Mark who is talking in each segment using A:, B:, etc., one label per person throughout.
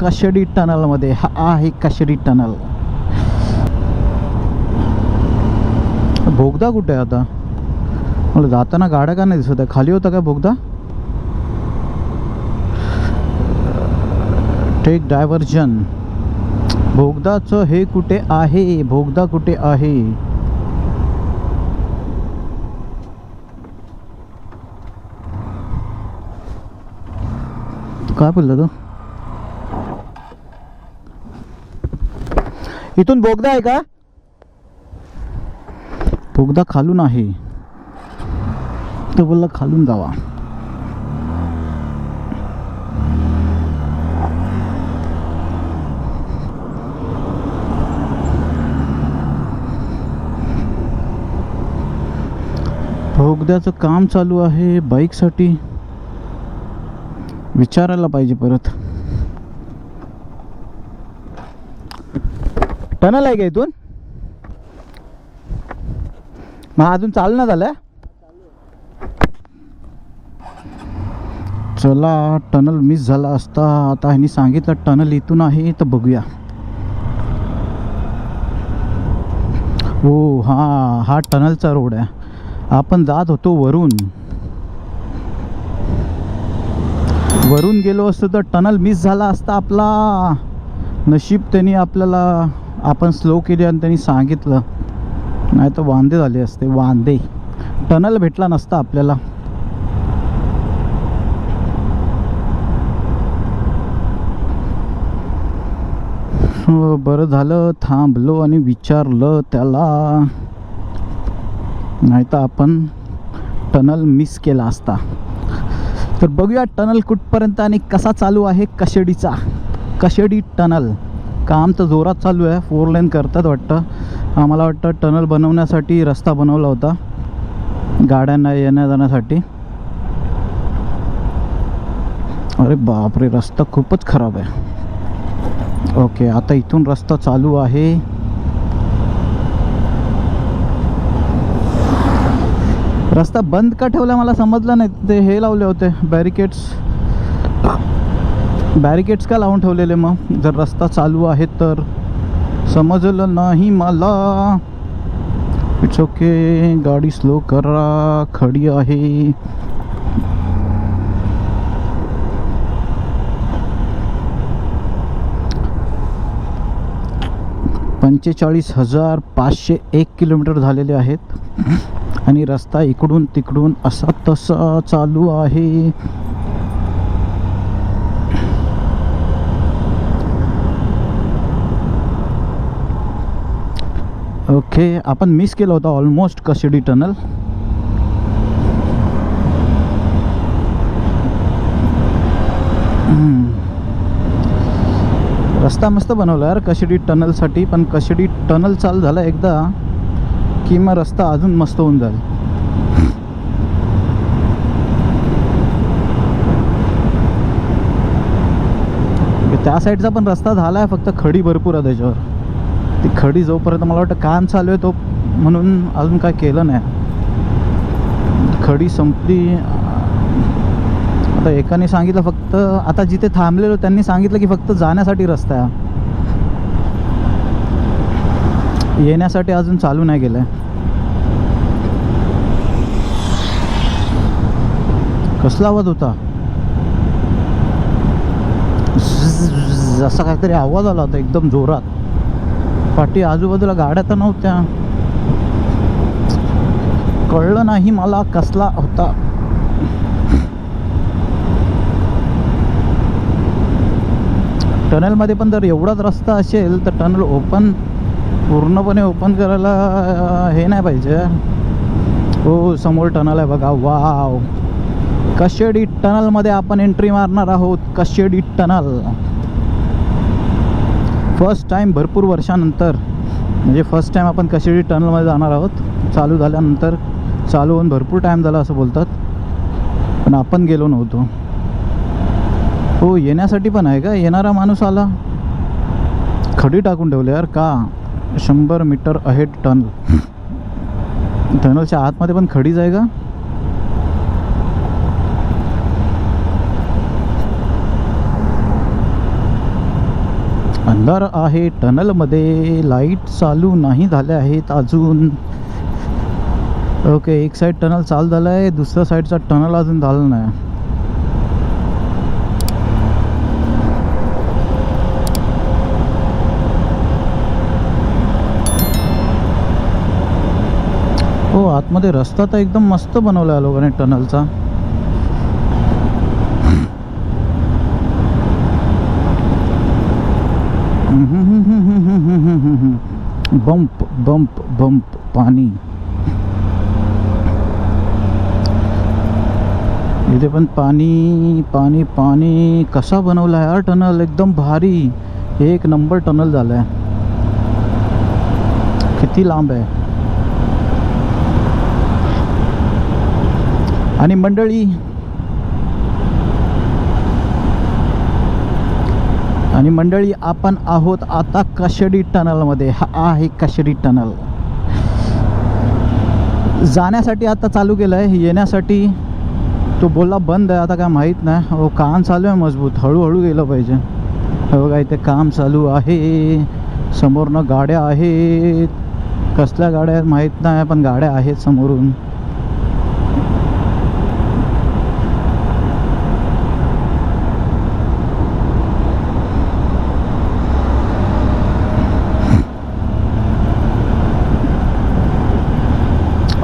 A: कशडी टनलमध्ये हा आहे कशडी टनल. भोगदा कुठे आहे आता? मला जाताना गाड्या का नाही दिसत आहे? खाली होता का भोगदा? टेक डायव्हर्जन भोगदाचं हे कुठे आहे? भोगदा कुठे आहे? काय बोलला तो? इथून बोगदा आहे का? बोगदा खालून आहे. तो बोलला खालून जावा. बोगद्याचं काम चालू आहे बाईकसाठी. विचारायला पाहिजे परत. टनल आहे का इथून? मग अजून चालू ना झालं? चला टनल मिस झाला असता. आता ह्यांनी सांगितलं टनल इथून आहे तर बघूया. हो हा हा टनलचा रोड आहे. आपण जात होतो वरून. वरून गेलो असतो तर टनल मिस झाला असता आपला. नशीब त्यांनी आपल्याला आपण स्लो केली आणि त्यांनी सांगितलं नाही तर वांदे झाले असते वांदे. टनल भेटला नसता आपल्याला. हो, बरं झालं थांबलो आणि विचारलं त्याला. नाही तर आपण टनल मिस केला असता. तर बघूया टनल कुठपर्यंत आणि कसा चालू आहे कशेडीचा. कशेडी टनल. काम तर जोरात चालू आहे. फोर लेन करतात वाटतं. आम्हाला वाटतं टनल बनवण्यासाठी रस्ता बनवला होता. गाड्यांना येण्या जाण्यासाठी. अरे बापरे रस्ता खूपच खराब आहे. ओके आता इथून रस्ता चालू आहे. रस्ता बंद का ठेवला मला समजलं नाही. ते हे लावले होते बॅरिकेड्स बॅरिकेड्स का लावून ठेवलेले मग? जर रस्ता चालू आहे तर? समजलं नाही मला. इट्स ओके गाडी स्लो करा खडी आहे. पंचेचाळीस हजार पाचशे एक किलोमीटर झालेले आहेत. आणि रस्ता इकडून तिकडून असा तसा चालू आहे. ओके आपण मिस केलं होतं ऑलमोस्ट कशेडी टनल रस्ता मस्त बनवला यार कशेडी टनलसाठी पण कशेडी टनल चालू झाला एकदा की मग रस्ता अजून मस्त होऊन जाईल. त्या साईडचा पण रस्ता झाला आहे फक्त खडी भरपूर आहे त्याच्यावर. ती खडी जोपर्यंत मला वाटतं काम चालू आहे तो म्हणून अजून काय केलं नाही. खडी संपली. आता एकाने सांगितलं फक्त आता जिथे थांबलेलो त्यांनी सांगितलं की फक्त जाण्यासाठी रस्ता आहे. येण्यासाठी अजून चालू नाही गेलं कसला आवाज होता? जसा काहीतरी आवाज आला होता एकदम जोरात. पाठी आजूबाजूला गाड्या तर नव्हत्या. कळलं नाही मला कसला होता. टनलमध्ये पण जर एवढाच रस्ता असेल तर टनल ओपन पूर्णपणे ओपन करायला हे नाही पाहिजे. हो समोर टनल आहे बघा. वाव. कशेडी टनलमध्ये आपण एंट्री मारणार आहोत. कशेडी टनल. फर्स्ट टाईम भरपूर वर्षानंतर म्हणजे फर्स्ट टाईम आपण कशेडी टनलमध्ये जाणार आहोत चालू झाल्यानंतर चालू होऊन भरपूर टाईम झाला असं बोलतात. पण आपण गेलो नव्हतो. हो येण्यासाठी पण आहे का? येणारा माणूस आला. खडी टाकून ठेवले यार का? शंभर मीटर अहेड टनल टनलच्या आतमध्ये पण खडीच आहे का? अंधार आहे टनलमध्ये लाइट चालू नाही झाल्या आहेत अजून. ओके एक साईड टनल चालू झालं आहे दुसऱ्या साईडचा टनल अजून झालं नाही. हो आतमध्ये रस्ता तर एकदम मस्त बनवला आहे लोकांनी टनलचा. बंप बंप बंप पाणी. इथे पण पाणी पाणी पाणी. कसा बनवला आहे? टनल एकदम भारी. एक नंबर टनल झालाय. किती लांब आहे? आणि मंडळी आणि मंडळी आपण आहोत आता कशडी टनलमध्ये. हा आहे कशडी टनल. जाण्यासाठी आता चालू केलं आहे येण्यासाठी तो बोलला बंद आहे. आता काय माहीत नाही. हो काम चालू आहे मजबूत. हळूहळू गेलं पाहिजे. हो बघा इथे काम चालू आहे. समोरनं गाड्या आहेत. कसल्या गाड्या आहेत माहीत नाही पण गाड्या आहेत समोरून.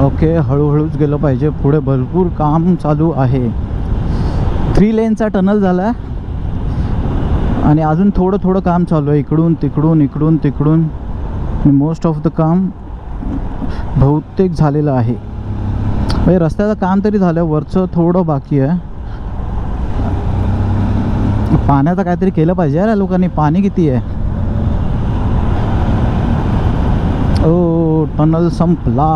A: ओके हळूहळूच गेलं पाहिजे. पुढे भरपूर काम चालू आहे. थ्री लेनचा टनल झाला. आहे आणि अजून थोडं थोडं काम चालू आहे. इकडून तिकडून इकडून तिकडून. मोस्ट ऑफ द काम बहुतेक झालेलं आहे. म्हणजे रस्त्याचं काम तरी झालं. वरचं थोडं बाकी आहे. पाण्याचं काहीतरी केलं पाहिजे यार लोकांनी. पाणी किती आहे? ओ टनल संपला.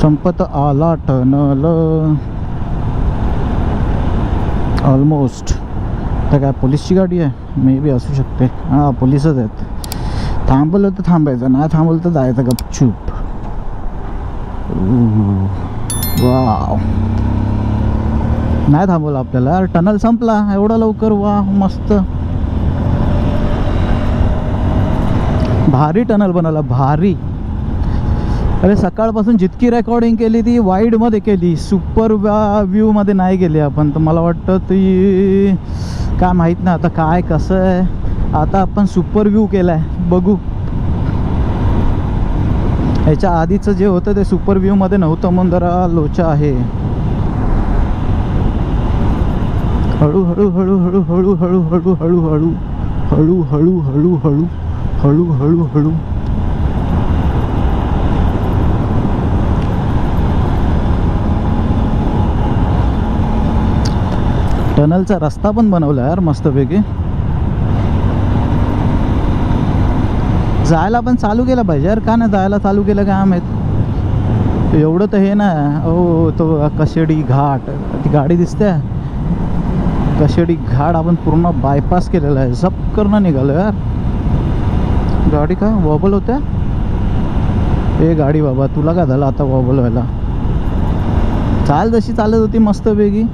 A: संपत आला टनल ऑलमोस्ट तर काय पोलीसची गाडी आहे? मे बी असू शकते. हां पोलीसच आहेत. थांबवलं तर थांबायचं नाही थांबवलं तर जायचं गपचूप. वा नाही थांबवलं आपल्याला. टनल संपला. एवढा लवकर? वा मस्त. भारी टनल बनवला. भारी. अरे सकाळपासून जितकी रेकॉर्डिंग केली ती वाईडमध्ये केली सुपर व्ह्यूमध्ये नाही गेली आपण तर मला वाटतं ती काय माहीत नाही आता काय कसं आहे आता आपण सुपर व्ह्यू केला आहे बघू ह्याच्या आधीचं जे होतं ते सुपर व्ह्यूमध्ये नव्हतं म्हणून जरा लोचा आहे हळूहळू हळूहळू हळूहळू हळू हळू हळू हळू हळू हळू हळू हळू हळू हळू हळू हळू हळू टनलचा रस्ता पण बनवला यार मस्तपैकी. जायला पण चालू केलं पाहिजे यार. का नाही जायला चालू केलं काय माहीत? एवढं तर हे ना ओ तो कशेडी घाट. ती गाडी दिसते. कशेडी घाट आपण पूर्ण बायपास केलेला आहे. झप करणं निघालो यार. गाडी का वॉबल होत्या ए गाडी बाबा तुला काय झालं? आता वॉबल व्हायला. चाल जशी चालत होती मस्तपैकी.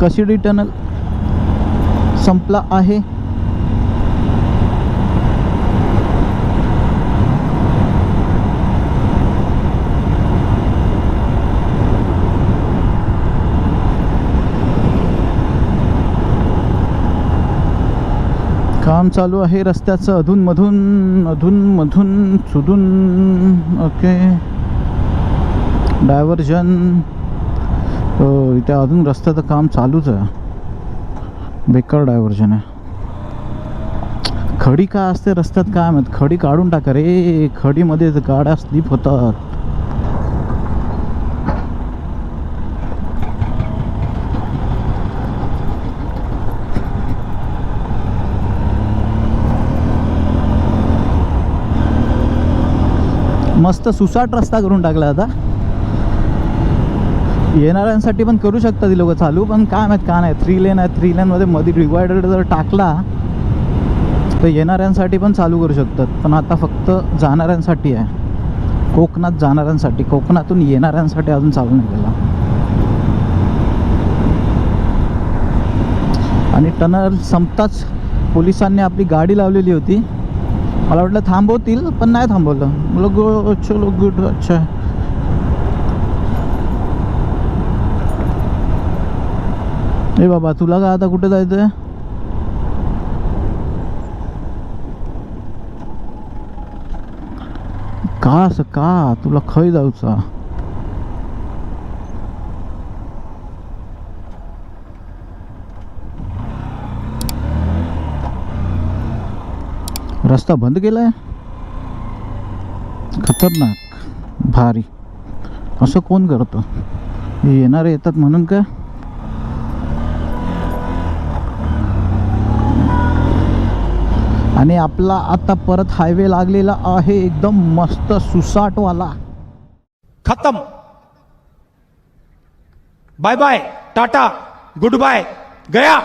A: कशिडी टनल संपला आहे? काम चालू आहे रस्त्याचं. अधूनमधून अधूनमधून सुधून. ओके डायव्हर्जन हो इथे अजून रस्त्याचं काम चालूच आहे. बेकार डायव्हर्जन आहे. खडी काय असते? रस्त्यात काय माहीत? खडी काढून टाका रे. खडीमध्ये गाड्या स्लिप होतात. मस्त सुसाट रस्ता करून टाकला आता. येणाऱ्यांसाठी पण करू शकतात ती लोक चालू पण काय माहीत का नाही. थ्री लेन आहे थ्री लेनमध्ये मध्ये डिवायडर जर टाकला तर येणाऱ्यांसाठी पण चालू करू शकतात. पण आता फक्त जाणाऱ्यांसाठी आहे. कोकणात जाणाऱ्यांसाठी कोकणातून येणाऱ्यांसाठी अजून चालू नाही केला. आणि टनल संपताच पोलिसांनी आपली गाडी लावलेली होती. मला वाटलं थांबवतील पण नाही थांबवलं. मला गो चलो गुड अच्छा. ए बाबा तुला का आता कुठे जायचंय? का असं? का? तुला खय जाऊचा. रस्ता बंद केलाय? खतरनाक. भारी. असं कोण करतं? हे येणारे येतात म्हणून का आणि आपला आता परत हायवे लागलेला आहे एकदम मस्त सुसाटवाला.
B: खतम. Bye bye tata good bye गया.